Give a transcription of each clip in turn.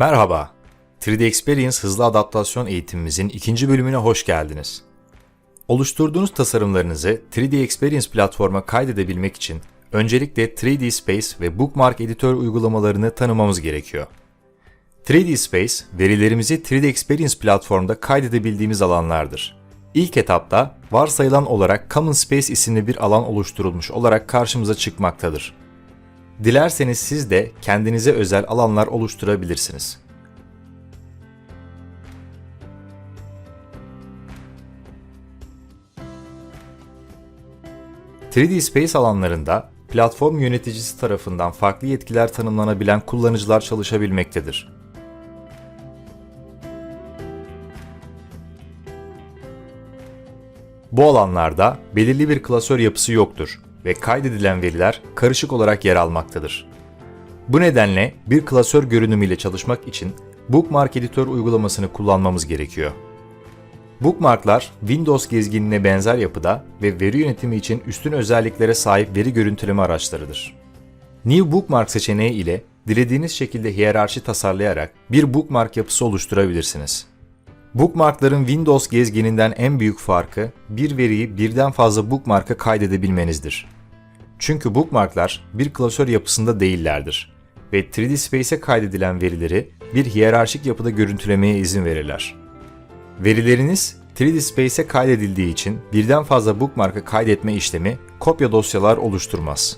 Merhaba, 3D Experience hızlı adaptasyon eğitimimizin ikinci bölümüne hoş geldiniz. Oluşturduğunuz tasarımlarınızı 3D Experience platforma kaydedebilmek için öncelikle 3D Space ve Bookmark Editör uygulamalarını tanımamız gerekiyor. 3D Space, verilerimizi 3D Experience platformda kaydedebildiğimiz alanlardır. İlk etapta varsayılan olarak Common Space isimli bir alan oluşturulmuş olarak karşımıza çıkmaktadır. Dilerseniz siz de kendinize özel alanlar oluşturabilirsiniz. ...3D Space alanlarında platform yöneticisi tarafından farklı yetkiler tanımlanabilen kullanıcılar çalışabilmektedir. Bu alanlarda belirli bir klasör yapısı yoktur ve kaydedilen veriler karışık olarak yer almaktadır. Bu nedenle bir klasör görünümüyle çalışmak için Bookmark Editör uygulamasını kullanmamız gerekiyor. Bookmarklar Windows gezginine benzer yapıda ve veri yönetimi için üstün özelliklere sahip veri görüntüleme araçlarıdır. New Bookmark seçeneği ile dilediğiniz şekilde hiyerarşi tasarlayarak bir bookmark yapısı oluşturabilirsiniz. Bookmarkların Windows gezgininden en büyük farkı bir veriyi birden fazla bookmark'a kaydedebilmenizdir. Çünkü bookmarklar bir klasör yapısında değillerdir ve 3D Space'e kaydedilen verileri bir hiyerarşik yapıda görüntülemeye izin verirler. Verileriniz 3D Space'e kaydedildiği için birden fazla bookmark'a kaydetme işlemi kopya dosyalar oluşturmaz.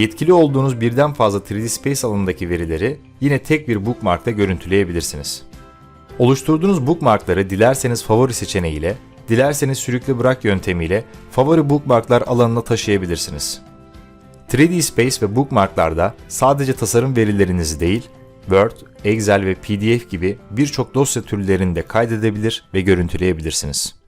Yetkili olduğunuz birden fazla 3D Space alanındaki verileri yine tek bir bookmarkta görüntüleyebilirsiniz. Oluşturduğunuz bookmarkları dilerseniz favori seçeneğiyle, dilerseniz sürükle bırak yöntemiyle favori bookmarklar alanına taşıyabilirsiniz. 3D Space ve bookmarklarda sadece tasarım verilerinizi değil, Word, Excel ve PDF gibi birçok dosya türlerini de kaydedebilir ve görüntüleyebilirsiniz.